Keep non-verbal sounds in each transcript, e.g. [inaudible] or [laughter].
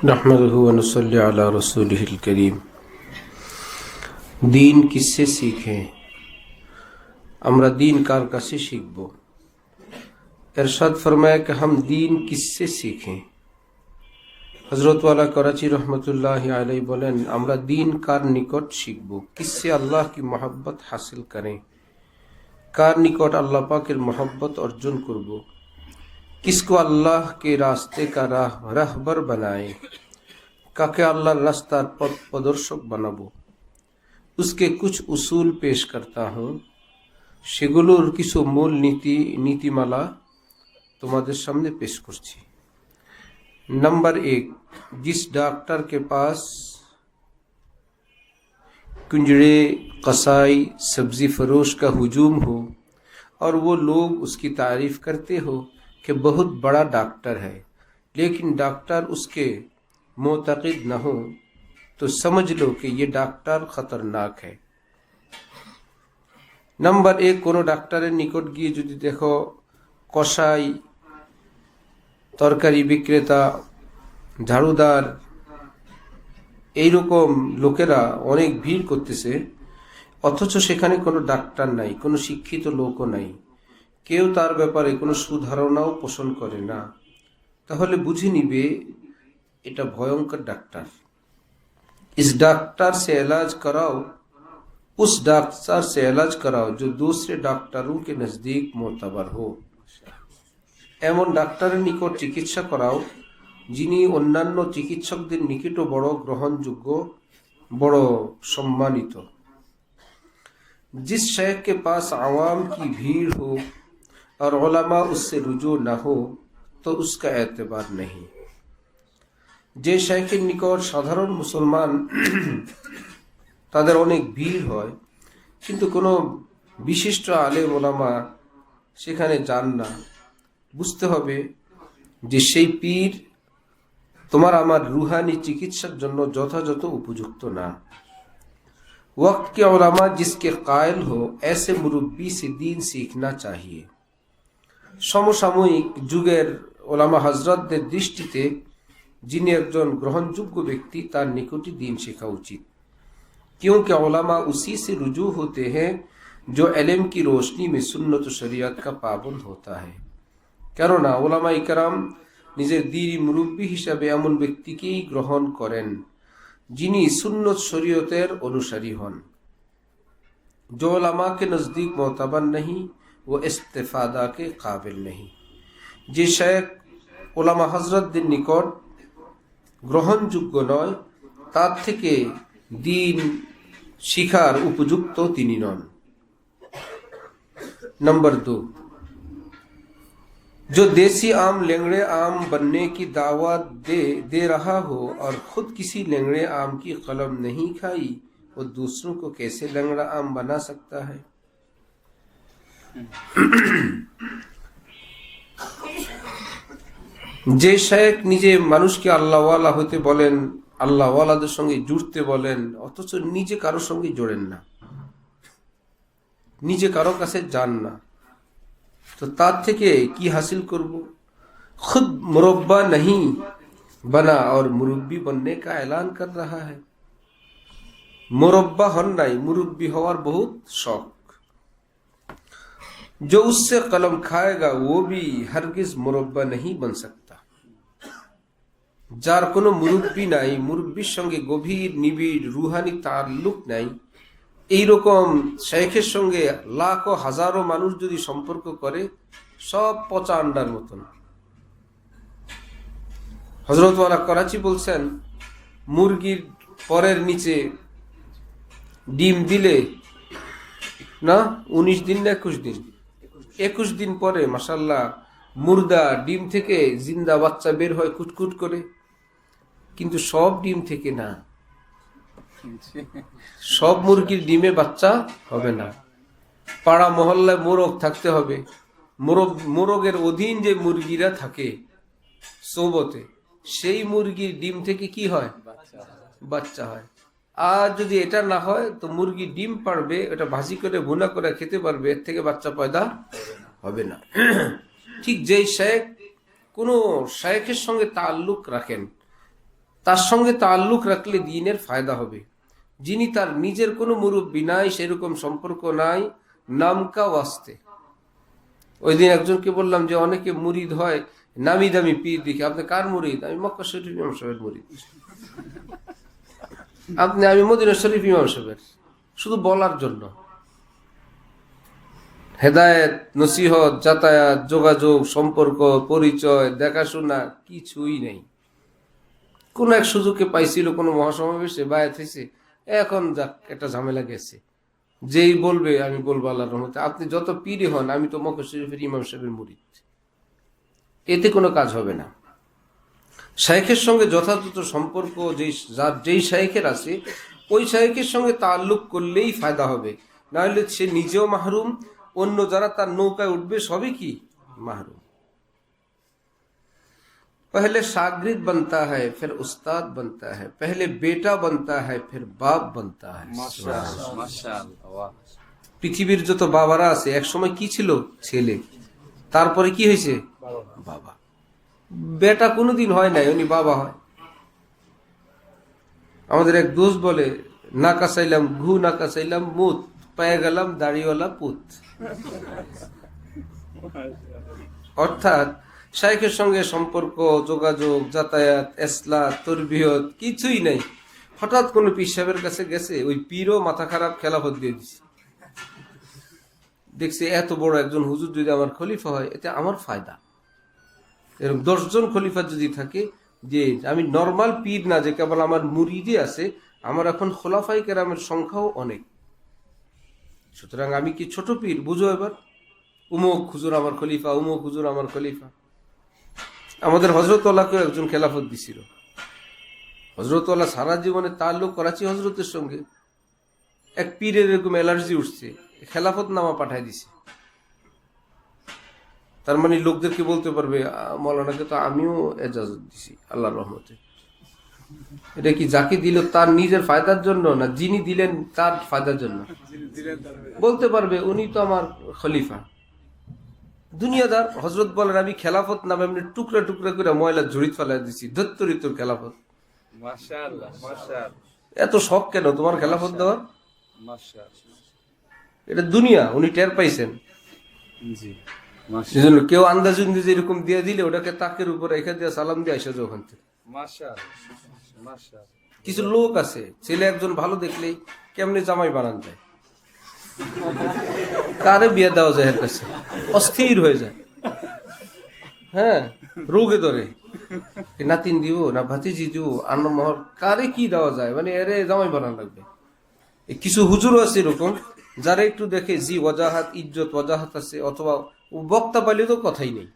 नहमद वनसल रसूल करीम দিন কিসে শিখে আমরা দিন কার কাছে শিখব এরশাদ ফরমায় কে হাম দিন কিসে শিখে হজরতওয়ালা করাচি রহমতুল্লাহ আলাই বলেন আমরা দিন কার নিকট শিখব কিসে আল্লাহ কি মহাব্বত হাসিল করেন কার নিকট আল্লাহ পাকের মহাব্বত অর্জন করব کس کو اللہ کے راستے کا راہ رہبر بنائے؟ کاکہ اللہ راستہ پر پدرشک بنبو۔ اس کے کچھ اصول پیش کرتا ہوں۔ সেগুলোর কিছু نیتی نیتی নীতিমালা تمہارے سامنے پیش کرتی نمبر ایک، جس ڈاکٹر کے پاس کنجڑے، قصائی، سبزی فروش کا ہجوم ہو اور وہ لوگ اس کی تعریف کرتے ہو कि बहुत बड़ा डॉक्टर है लेकिन डॉक्टर उसके मोतकद न हो तो समझ लो कि ये डॉक्टर खतरनाक है নাম্বার এক কোনো ডাক্তারের নিকট গিয়ে যদি দেখো কষাই তরকারি বিক্রেতা ঝাড়ুদার এইরকম লোকেরা অনেক ভিড় করতেছে অথচ সেখানে কোনো ডাক্তার নাই কোনো শিক্ষিত লোকও নাই কেউ তার ব্যাপারে কোনো সুধারণাও পোষণ করে না তাহলে বুঝে নিবে এটা ভয়ঙ্কর ডাক্তার इस डॉक्टर से इलाज कराओ उस डॉक्टर से इलाज कराओ जो दूसरे डॉक्टरों के नजदीक मोतबर हो এমন ডাক্তারের নিকট চিকিৎসা করাও যিনি অন্যান্য চিকিৎসকদের নিকটও বড় গ্রহণযোগ্য বড় সম্মানিত जिस शेख के पास आवाम की भीड़ हो और उलमा उससे रुजू न हो तो उसका एतबार नहीं যে শেখের নিকট সাধারণ মুসলমান তাদের অনেক ভিড় হয় কিন্তু কোনো বিশিষ্ট আলেম ওলামা সেখানে যান না বুঝতে হবে যে সেই পীর তোমার আমার রুহানি চিকিৎসার জন্য যথাযথ উপযুক্ত না वक्त के उलमा जिसके कायल हो ऐसे मुरब्बी से दीन सीखना चाहिए সমসাময়িক যুগের ওলামা হজরতদের দৃষ্টিতে যিনি একজন গ্রহণযোগ্য ব্যক্তি তার নিকটই দিন শেখা উচিত क्योंकि उलमा उसी से रुजू होते हैं जो एलम की रोशनी में सुन्नत शरीयत का पाबंद होता है কেননা ওলামা ইকরাম নিজের দিরি মুরব্বী হিসাবে এমন ব্যক্তিকেই গ্রহণ করেন যিনি সুন্নত শরীয়তের অনুসারী হন जो उलमा के नज़दीक मोतबर नहीं वो इस्तेफादा के काबिल नहीं যে শেখ ওলামা হজরতদের নিকট গ্রহণযোগ্য নয় তার থেকে দিন শিখার উপযুক্ত তিনি নন नंबर दो जो देसी आम लेंगड़े आम बनने की दावत दे दे रहा हो और खुद किसी लेंगड़े आम की कलम नहीं खाई वो दूसरों को कैसे लंगड़ा आम बना सकता है যে শেখ নিজে মানুষকে আল্লাহওয়ালা হইতে বলেন, আল্লাহওয়ালাদের সঙ্গে জুড়তে বলেন, অথচ নিজে কারোর সঙ্গে জোড়েন না। নিজে কারও কাছে যান না। তো তার থেকে কি হাসিল করব? খুব মুরব্বা নাহি বনা, আর মুরব্বি বননে কা এলান কর রাহা হ্যাঁ মুরব্বা হন নাই, মুরব্বি হওয়ার বহুত শখ। जो उससे कलम खाएगा वो भी हरगिज मुरब्बा नहीं बन सकता যার কোনো মুরব্বী নাই মুরব্বীর সঙ্গে গভীর নিবিড় রুহানি তাল্লুক নাই এইরকম শেখের সঙ্গে লাখ ও হাজারো মানুষ যদি সম্পর্ক করে সব পচা আন্ডার মতন হজরতওয়ালা করাচি বলছেন মুরগির পরের নিচে ডিম দিলে না উনিশ দিন না একুশ দিন একুশ দিন পরে মাসাল্লাহ মুর্দা, ডিম থেকে জিন্দা বাচ্চা বের হয় কুটকুট করে। কিন্তু সব ডিম থেকে না। সব মুরগির ডিমে বাচ্চা হবে না। পাড়া মহল্লায় মোরগ থাকতে হবে। মোরগ, মোরগের অধীন যে মুরগিরা থাকে সৌবতে সেই মুরগির ডিম থেকে কি হয়? বাচ্চা হয়। আর যদি এটা না হয়, তো মুরগি ডিম পারবে, এটা ভাজি করে, ভুনা করে খেতে পারবে, এর থেকে বাচ্চা পয়দা হবে না। ঠিক যেই শেখ, কোনো শেখের সঙ্গে তাল্লুক রাখেন। তার সঙ্গে তাল্লুক রাখলে দিনের ফায়দা হবে। যিনি তার নিজের কোনো মুরব্বী নাই, সেরকম সম্পর্ক নাই, নামকা ওয়াস্তে। ওই দিন একজনকে বললাম যে, অনেকে মুরিদ হয়, নামি দামি পীর দেখি। আপনি কার মুরিদ? আমি মক্কা শরীফ সাহেবের মুরিদ। আপনি, আমি মদিনা শরীফ ইমাম সাহেবের। শুধু বলার জন্য। হেদায়েত, নসিহত, যাতায়াত, যোগাযোগ, সম্পর্ক, পরিচয়, দেখাশোনা, কিছুই নেই। কোন এক সুযোগে পাইছিল কোনো মহাসমাবেশে, বায়াত হয়েছে এখন যাক, একটা ঝামেলা গেছে। যেই বলবে, আমি বলব আল্লাহর রহমতে। আপনি যত পীরে হন, আমি তো মক্কা শরীফের ইমাম সাহেবের মুরিদ। এতে কোনো কাজ হবে না। শাইখের সঙ্গে যথাযথ সম্পর্ক যেই যার যেই শাইখের আছে ওই শাইখের সঙ্গে তাল্লুক করলেই ফায়দা হবে নাহলে সে নিজেও মাহরুম অন্য যারা তার নৌকায় উঠবে সবই কি মাহরুম पहले शागिर्द बनता है फिर उस्ताद बनता है पहले बेटा बनता है फिर बाप बनता है পৃথিবীর যত বাবারা আছে এক সময় কি ছিল ছেলে তারপরে কি হয়েছে বাবা বেটা কোনোদিন হয় নাই, উনি বাবা হয়। আমাদের এক দোষ বলে, না কাসাইলাম ঘু, না কাসাইলাম মুত, পেয়ে গেলাম, দাড়িওয়ালা পুত। অর্থাৎ, শাইখের সঙ্গে সম্পর্ক, যোগাযোগ, যাতায়াত এসলা তরবিয়ত কিছুই নাই। হঠাৎ কোনো পীর সাহেবের কাছে গেছে, ওই পীরও মাথা খারাপ, খেলাফত দিয়ে দিছে। দেখছি, এত বড় একজন হুজুর যদি আমার খলিফা হয় এতে আমার ফায়দা। এরকম দশজন খলিফা যদি থাকে, যে আমি নর্মাল পীর না, যে কেবল আমার মুরিদি আছে, আমার এখন খোলাফাই কেরামের সংখ্যাও অনেক। সুতরাং আমি কি ছোট পীর? বুঝো এবার। উমুক হুজুর আমার খলিফা, উমুক হুজুর আমার খলিফা। আমাদের হজরতওয়ালাকেও একজন খেলাফত দিছিল। হজরতওয়ালা সারা জীবনে তার লোক করাচি হজরতের সঙ্গে। এক পীরের এরকম অ্যালার্জি উঠছে, খেলাফত নামা পাঠায় দিছে। তার মানে লোকদেরকে বলতে পারবে? "আহ, মৌলানাকে তো আমিও এজাজত দিছি আল্লাহর রহমতে। এটা কি যাকে দিল তার নিজের ফায়দার জন্য না যিনি দিলেন তার ফায়দার জন্য? বলতে পারবে উনি তো আমার খলিফা। দুনিয়াদার হজরত বলেন আমি খেলাফত নামে এমনি টুকরা টুকরা করে ময়লা ঝুড়িত ফেলাই দিছি ধত্তরি তোর খেলাফত এত শখ কেন তোমার খেলাফত দেওয়ার? এটা দুনিয়া উনি টের পাইছেন। জি। সেজন্য কেউ আন্দাজ উন্দাজ এরকম দিয়ে দিলে ওটাকে তাকের উপর রেখে দিয়ে সালাম দিয়ে আসে ওখান থেকে। কিছু লোক আছে ছেলে একজন ভালো দেখলেই কেমনে জামাই বানান যায়? কারে বিয়ে দেওয়া যায় কাছে। অস্থির হয়ে যায়। হ্যাঁ রোগে ধরে। নাতিন দিব না ভাতিজি দিব আন্ন মহর কারে কি দেওয়া যায়? মানে এরে জামাই বানান লাগবে। কিছু হুজুর আছে এরকম যারা একটু দেখে জি ওয়াজাহাত ইজ্জত ওয়াজাহাত আছে অথবা বক্তা পাইলে তো কথাই নেই।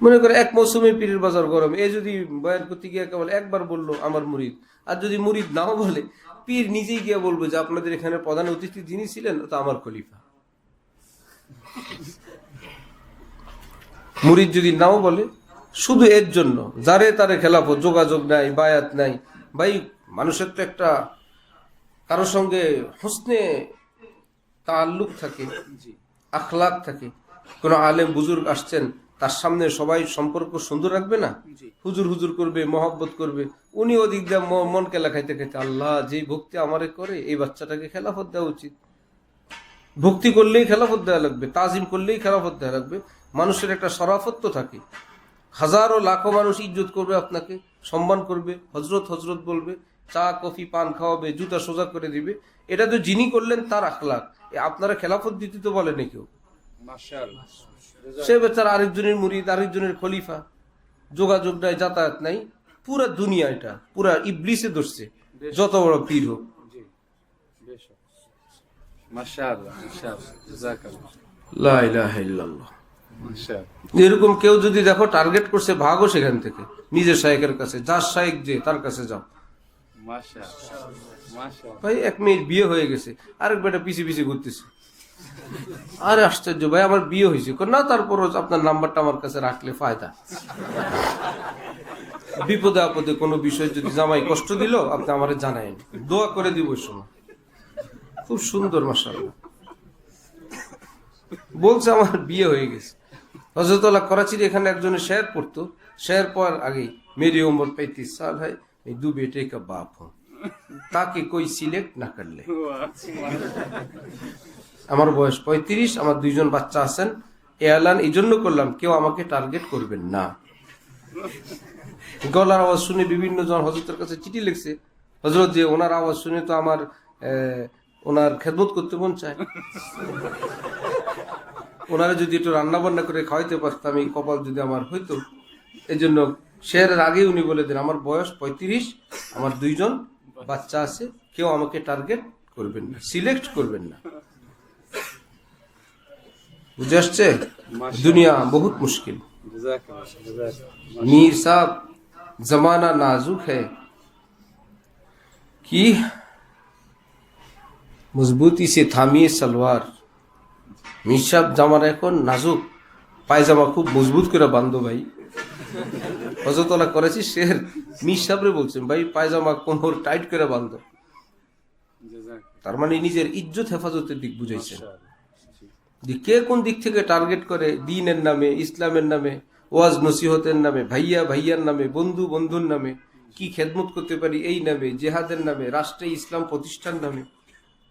মনে করে এক মৌসুমে পীরের বাজার গরম, এ যদি বয়ান করতে গিয়ে কেবল একবার বলল আমার মুরিদ, আর যদি মুরিদ নাও বলে, পীর নিজেই গিয়ে বলবে যে আপনাদের এখানে প্রধান অতিথি যিনি ছিলেন তো আমার খলিফা। মুরিদ যদি নাও বলে, শুধু এর জন্য, যারে তারে খেলাফত, যোগাযোগ নাই, বায়াত নাই, ভাই মানুষের তো একটা কারোর সঙ্গে হোসনে তাল্লুক থাকে। আখলাক থাকে। কোনো আলেম বুজুর্গ আসছেন তার সামনে সবাই সম্পর্ক সুন্দর রাখবে না? হুজুর হুজুর করবে মহব্বত করবে। উনি ওদিক দিয়ে মন কেলা খাইতে খাইতে আল্লাহ যেই ভক্তি আমারে করে এই বাচ্চাটাকে খেলাফত দেওয়া উচিত। ভক্তি করলেই খেলাফত দেওয়া লাগবে তাজিম করলেই খেলাফত দেওয়া লাগবে। মানুষের একটা সরাফত্ব থাকে। হাজারো লাখো মানুষ ইজ্জত করবে আপনাকে সম্মান করবে হজরত হজরত বলবে চা কফি পান খাওয়াবে জুতা সোজা করে দিবে। এটা তো যিনি করলেন তার আখলাক। এ আপনারা খেলাফত দিতে তো বলেনি কেউ সে বেচার আরেকজনের মুরিদ আরেকজনের খলিফা। যোগাযোগ নাই যাতায়াত নাই। পুরা দুনিয়া এটা। পুরা ইবলিসে ধরছে। যত বড় পীর হোক। এরকম কেউ যদি দেখো টার্গেট করছে ভাগো সেখান থেকে। নিজের শায়েকের কাছে। যার শায়েক যে তার কাছে যাও। ভাই, এক মিনিট বিয়ে হয়ে গেছে। আরেক বেটা পিছিয়ে পিছিয়ে ঘুরতেছে। আরে আশ্চর্য, ভাই, আমার বিয়ে হয়েছে। না, তারপর আপনার নাম্বারটা আমার কাছে রাখলে ফায়দা। বিপদে আপদে কোনো বিষয়ে যদি জামাই কষ্ট দিল, আপনি আমার জানায়নি। দোয়া করে দিব সময়। খুব সুন্দর মাসাল বলছে আমার বিয়ে হয়ে গেছে। হজরতলা করাচির এখানে একজনের শেয়ার পড়তো। শেয়ার পর আগে মেরি উমর পঁয়ত্রিশ সাল হয় मैं दो बेटे का बाप हूँ ताकि कोई सिलेक्ट ना कर ले আমার বয়স পঁয়ত্রিশ আমার দুইজন বাচ্চা আছেন এ এলান এই জন্য করলাম কেউ আমাকে টার্গেট করবেন না গলার আওয়াজ শুনে বিভিন্ন জন হজরতের কাছে চিঠি লিখছে হজরত যে ওনার আওয়াজ শুনে তো আমার আহ, ওনার খেদমত করতে মন চায় ওনারা যদি একটু রান্না বান্না করে খাওয়াইতে পারতাম এই কপাল যদি আমার হইতো এই জন্য সে আগে উনি বলে দেন আমার বয়স পঁয়ত্রিশ আমার দুইজন বাচ্চা আছে কেউ আমাকে টার্গেট করবেন না সিলেক্ট করবেন না। বুঝে আসছে? দুনিয়া বহুত মুশকিল। মীর সাহ জমানা নাজুক হ্যাঁ কি মজবুতি সে থামিয়ে সালোয়ার। সাহ জামানা এখন নাজুক পায়জামা খুব মজবুত করে বান্ধব ভাই। অযতনা করেছি সে মিশাবরে বলছেন ভাই পায়জামা কোমর টাইট করে বান্ধ তার মানে নিজের ইজ্জত হেফাজতের দিক বুঝাইছেন। যে কে কোন দিক থেকে টার্গেট করে দিনের নামে ইসলামের নামে ওয়াজ নসিহতের নামে ভাইয়া ভাইয়ার নামে বন্ধু বন্ধুর নামে কি খেদমত করতে পারি এই নামে জেহাদের নামে রাষ্ট্রে ইসলাম প্রতিষ্ঠান নামে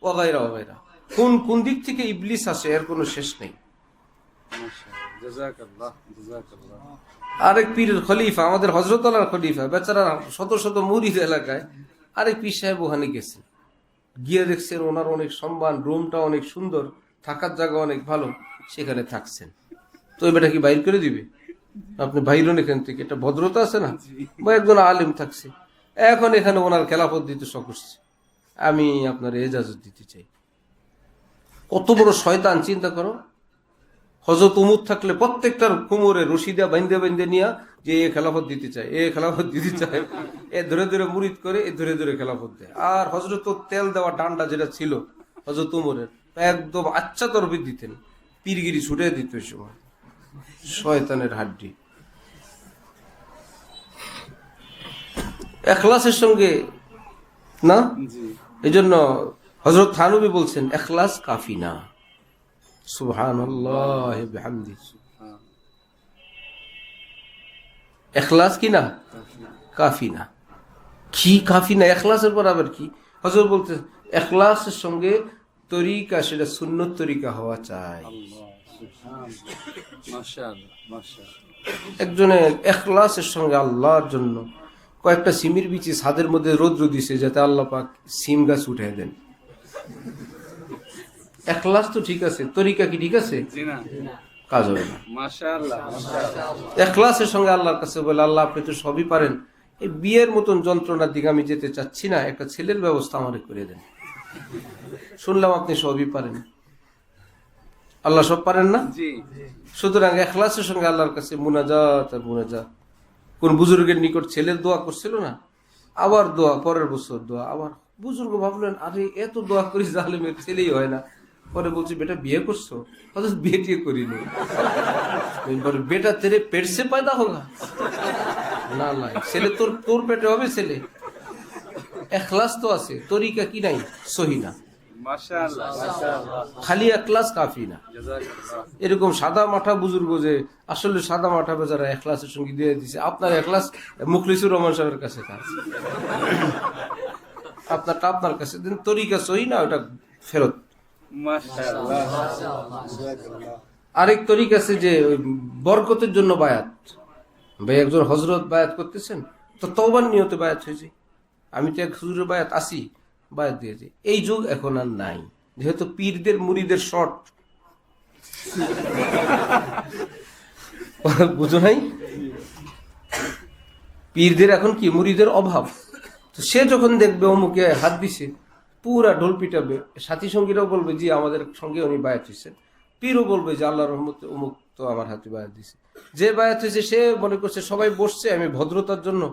ওগাইরা ওগায়রা কোন কোন দিক থেকে ইবলিস আসে এর কোনো শেষ নেই। আরেক পীরের খলিফা আমাদের হজরতলার খলিফা বেচারা শত শত মুরিদ এলাকায় আরেক পীর সাহেব ওখানে গেছেন গিয়ে দেখছেন ওনার অনেক সম্মান রুমটা অনেক সুন্দর থাকার জায়গা অনেক ভালো সেখানে থাকছেন। তো এবারটা কি বাইর করে দিবে? আপনি বাইরন এখান থেকে এটা ভদ্রতা আছে না? বা একজন আলিম থাকছে। এখন এখানে ওনার খেলাফত দিতে সকুসছে আমি আপনার এজাজত দিতে চাই। কত বড় শয়তান চিন্তা করো। হজরত উমুদ থাকলে প্রত্যেকটার কোমরে রশিদা বাইন্দে বাইন্দে নিয়া যে এ খেলাফত দিতে চায় এ খেলাফত দিতে চায় এ ধরে ধরে মুরিদ করে এ ধরে ধরে খেলাফত দেয়। আর হজরত তেল দেওয়া ডান্ডা যেটা ছিল হজরত উমরের একদম আচ্ছা তরফে দিতেন পীরগিরি ছুটে দিত ওই সময়। শয়তানের হাড্ডি। এখলাসের সঙ্গে না? এই জন্য হজরত থানবী বলছেন এখলাস কাফি না। সুবহানাল্লাহ এখলাস কি না? কাফি না। কি কাফি না? এখলাসের পর আবার কি? হজর বলতে এখলাসের সঙ্গে তরিকা, সেটা সুন্নত তরিকা হওয়া চাই। একজনে এখলাসের সঙ্গে আল্লাহর জন্য কয়েকটা সিমির বিচি ছাদের মধ্যে রোদ্র দিছে, যাতে আল্লাহ পাক সিম গাছ উঠে দেন। এখলাস তো ঠিক আছে তরিকা কি ঠিক আছে? কাজ হবে না। এখলাসের সঙ্গে আল্লাহর কাছে বলে আল্লাহ আপনি তো সবই পারেন। এই বিয়ের মতন যন্ত্রণার দিকে আমি যেতে চাচ্ছি না একটা ছেলের ব্যবস্থা আমার করে দেন। শুনলাম আপনি সবই পারেন। আল্লাহ সব পারেন না? সুতরাং এখলাসের সঙ্গে আল্লাহর কাছে মুনাজাত আর মুনাজাত। কোন বুজুর্গের নিকট ছেলের দোয়া করছিল না? আবার দোয়া পরের বছর দোয়া আবার বুজুর্গ ভাবলেন আরে এত দোয়া করি জালেমের ছেলেই হয় না। পরে বলছি বেটা বিয়ে করছ? অথচ বিয়ে টিয়ে করিনি। পরে বেটা তেরে পেটসে পায়দা হোগা? না না ছেলে তোর তোর পেটে হবে ছেলে। এখলাস তো আছে তরিকা কি নাই? সহি না। খালি একলাস কাফি না। এরকম সাদা মাঠা বুজুর্গ যে আসলে সাদা মাঠা বেচারা একলাসের সঙ্গে দিয়ে দিছে আপনার একলাস মুখলিসুর রহমান সাহেবের কাছে আপনারটা আপনার কাছে তরিকা সহি না ওটা ফেরত। আরেক তরিক আছে যে বরকতের জন্য বায়াত। ভাই, একজন হজরত বায়াত করতেছেন, তো তৌবার নিয়তে বায়াত হয়েছে। আমি তো এক হজুরের বায়াত আসি, বায়াত দিয়েছি। এই যুগ এখন আর নাই, যেহেতু পীরদের মুড়িদের শর্ট। [laughs] বুঝো নাই? পীরদের এখন কি, মুড়িদের অভাব? তো সে যখন দেখবে অমুকে হাত দিছে পুরা ঢোল পিটাবে। সাথী সঙ্গীরাও বলবে, জি, আমাদের সঙ্গে উনি বায়াত হয়েছেন পীরও বলবে যে আল্লাহ রহমতে অমুক তো আমার হাতে বায়াত দিছে। যে বায়াত হয়েছে সে মনে করছে, সবাই বসছে, আমি ভদ্রতার জন্য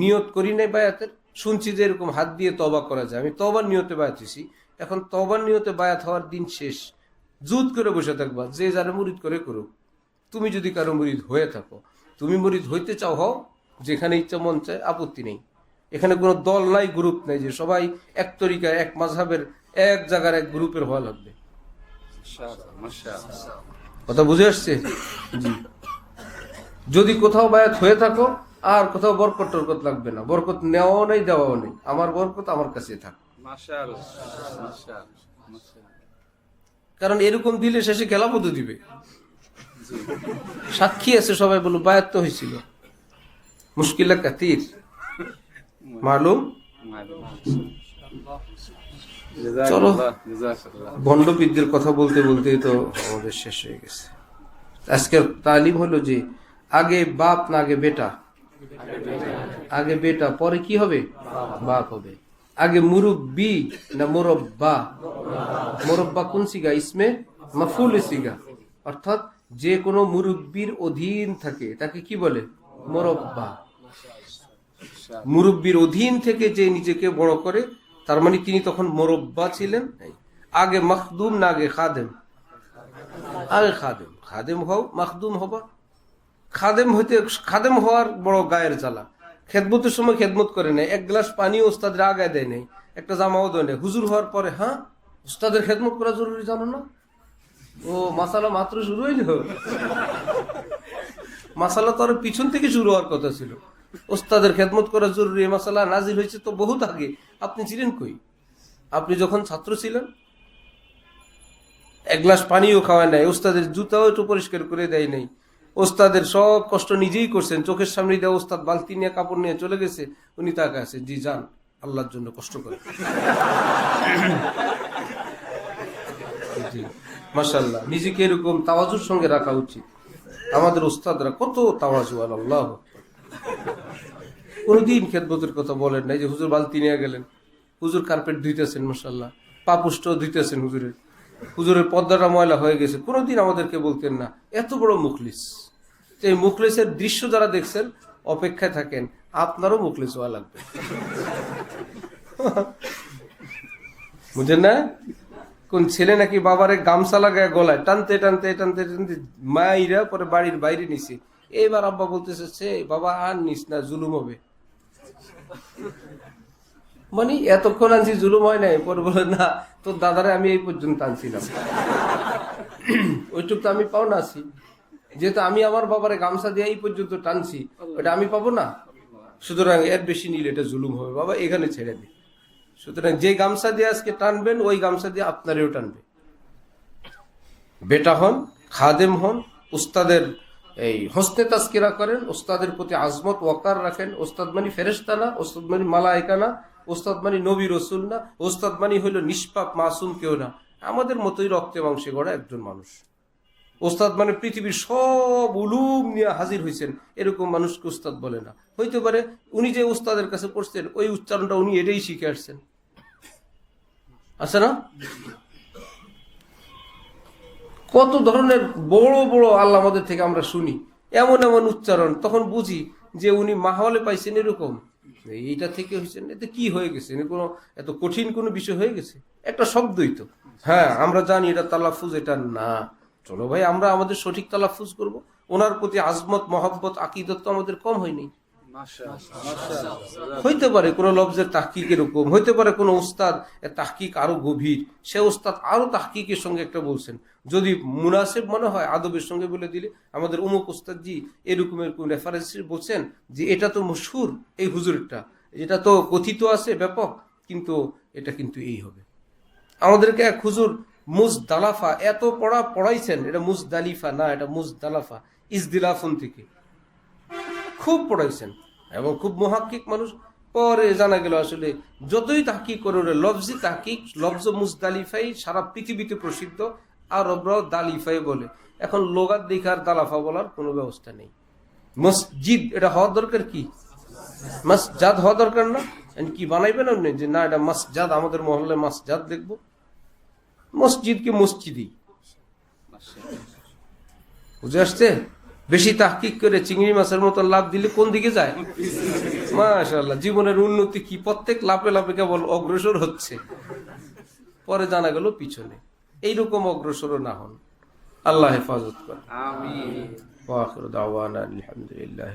নিয়ত করি নাই বায়াতের। শুনছি যে এরকম হাত দিয়ে তবা করা যায়। আমি তবার নিয়তে বায়াত হয়েছি এখন তবার নিয়তে বায়াত হওয়ার দিন শেষ। জুত করে বসে থাকবা। যে যারা মুরিদ করে করুক। তুমি যদি কারও মুরিদ হয়ে থাকো, তুমি মুরিদ হইতে চাও, হও। যেখানে ইচ্ছা মন চায়, আপত্তি নেই। এখানে কোনো দল নাই গ্রুপ নাই যে সবাই এক তরিকা এক মাঝহের এক জায়গার এক গ্রুপের হওয়া লাগবে। কথা বুঝে আসছে? যদি কোথাও বায়াত হয়ে থাকো, আর কোথাও বরকত টরকত লাগবে না। বরকত নেওয়াও নেই, দেওয়াও নেই। আমার বরকত আমার কাছে থাক। কারণ এরকম দিলে শেষে খেলাপদ দিবে। সাক্ষী আছে সবাই বলো বায়াত হয়েছিল। মুশকিল কাতির। মালুম? চলো। জাযাকাল্লাহ জাযাকাল্লাহ কথা বলতে বলতেই তো আমাদের শেষ হয়ে গেছে। আজকের তালিম হলো যে আগে বাপ না আগে বেটা? আগে বেটা পরে কি হবে? বাপ হবে। আগে মুরব্বি না মোরব্বা? মোরব্বা কোন সিগা? ইসমে মাফুল সিগা। অর্থাৎ যে কোনো মুরব্বির অধীন থাকে তাকে কি বলে? মুরব্বা। মুরব্বির অধীন থেকে যে নিজেকে বড় করে, তার মানে তিনি তখন মোরব্বা ছিলেন। আগে মখদুম, না আগে খাদেম। আগে খাদেম। খাদেম হও, মখদুম হবা। খাদেম হইতে, খাদেম হওয়ার বড় গায়ের জ্বালা। খেদমতের সময় খেদমত করে নেয়। এক গ্লাস পানি ওস্তাদের আগায় দেয় নেই। একটা জামাও দেয় নেই। হুজুর হওয়ার পরে হ্যাঁ? ওস্তাদের খেদমত করা জরুরি, জানো না? ও, মাসালা মাত্র শুরু হইল। মাসালা তো আরও পিছন থেকে শুরু হওয়ার কথা ছিল। ওস্তাদের খেদমত করা জরুরি এই মাসালা নাজিল হয়েছে তো বহুত আগে। আপনি ছিলেন কই? আপনি যখন ছাত্র ছিলেন, এক গ্লাস পানিও খাওয়ায় নাই, ওস্তাদের জুতাও একটু পরিষ্কার করে দেয় নাই। ওস্তাদের সব কষ্ট নিজেই করছেন, চোখের সামনে দিয়ে ওস্তাদ বালতি নিয়ে, কাপড় নিয়ে চলে গেছে, উনি তাকে আছে, জি, যান, আল্লাহর জন্য কষ্ট করে [laughs] মাসাল্লাহ নিজেকে এরকম তাওয়াজুর সঙ্গে রাখা উচিত। আমাদের ওস্তাদরা কত তাওয়াজু, আল্লাহ কোনদিন খেদমতের কথা বলেন নাই যে হুজুর বালতি নিয়ে গেলেন। হুজুর কার্পেট ধুইতেছেন মাসাল্লাহ পাপুষ্ট ধুইতেছেন হুজুরের। হুজুরের পর্দাটা ময়লা হয়ে গেছে। কোনোদিন আমাদেরকে বলতেন না। এত বড় মুখলিস। এই মুখলিসের দৃশ্য যারা দেখছেন, অপেক্ষায় থাকেন, আপনারও মুখলিস হওয়া লাগবে। বুঝেন না? কোন ছেলে নাকি বাবারে গামছা লাগায় গলায়, টানতে টানতে টানতে টানতে মাইরা পরে বাড়ির বাইরে নিছে। এবার আব্বা বলতেছে সে বাবা আর নিস না, জুলুম হবে। মানে এতক্ষণ আনছি, জুলুম হয় নাই, পরে বলে, না, তোর দাদারে আমি এই পর্যন্ত আনছিলাম। ওইটুক তো আমি পাও না আছি। যেহেতু আমি আমার বাবারে গামছা দিয়ে এই পর্যন্ত টানছি ওটা আমি পাবো না। সুতরাং এর বেশি নিলে এটা জুলুম হবে। বাবা, এখানে ছেড়ে দে। সুতরাং যে গামছা দিয়ে আজকে টানবেন, ওই গামছা দিয়ে আপনারেও টানবে। বেটা হন, খাদেম হন, উস্তাদের এই হস্তে তাস্কিরা করেন, ওস্তাদের প্রতি আজমত ওয়াকার রাখেন, ওস্তাদ মানি ফেরেস্তা না, ওস্তাদ মানি মালায়কা না, ওস্তাদ মানি নবী রসুল না, ওস্তাদ মানি হইল নিষ্পাপ, মাসুম কেউ না। আমাদের মতোই রক্তে মাংসে গড়া একজন মানুষ। ওস্তাদ মানে পৃথিবীর সব উলুম নিয়ে হাজির হয়েছেন এরকম মানুষকে উস্তাদ বলে না। হইতে পারে উনি যে উস্তাদের কাছে পড়ছেন, ওই উচ্চারণটা উনি এটাই শিখে আসছেন। আছে না? কত ধরনের বড় বড় আল্লাহ আমাদের থেকে আমরা শুনি। এমন এমন উচ্চারণ, তখন বুঝি যে উনি মাহলে পাইছেন এরকম। এইটা থেকে হয়েছেন এতে কি হয়ে গেছে? কোনো এত কঠিন কোনো বিষয় হয়ে গেছে? একটা শব্দই তো। হ্যাঁ আমরা জানি এটা তালাফুজ, এটা না। চলো ভাই, আমরা আমাদের সঠিক তালাফুজ করব। ওনার প্রতি আজমত, মহব্বত, আকিদত তো আমাদের কম হয়নি। হইতে পারে কোনো লফজের তাহকিক এরকম, হইতে পারে কোনো উস্তাদ তাহকিক আরও গভীর, সে উস্তাদ আরও তাহকিকের সঙ্গে একটা বলছেন। যদি মুনাসেব মনে হয় আদবের সঙ্গে বলে দিলে, আমাদের উমুক উস্তাদ জি এরকম এরকম রেফারেন্স বলছেন যে এটা তো মশহুর এই হুজুরটা এটা তো কথিত আছে ব্যাপক, কিন্তু এটা কিন্তু এই হবে। আমাদেরকে এক হুজুর মুজদালাফা এত পড়া পড়াইছেন, এটা মুজদালিফা না, এটা মুজদালাফা ইসদিলাফুন থেকে। খুব পড়াইছেন। এবং খুব মহাক্কিক মানুষ। পরে জানা গেল আসলে, যতই তাহকিক করে লফজি তাহকিক, লফজ মুজদালিফাই সারা পৃথিবীতে প্রসিদ্ধ আর ওরাও দালিফাই বলে। এখন লোগাত দেখার দালাফা বলার কোনো ব্যবস্থা নেই। মসজিদ, এটা হওয়া দরকার কি? মসজাদ হওয়া দরকার না? কি বানাইবেন আপনি যে না, এটা মসজাদ, আমাদের মহল্লে মসজাদ দেখব। মসজিদকে মসজিদই? বুঝে আসছে? বেশি তাহকিক করে চিংড়ি মাছের মতো লাভ দিলে কোন দিকে যায়? মাশাল্লাহ জীবনের উন্নতি কি? প্রত্যেক লাভে লাভে কেবল অগ্রসর হচ্ছে। পরে জানা গেল পিছনে। এইরকম অগ্রসর না হন। আল্লাহ হেফাজত করে আলহামদুলিল্লাহ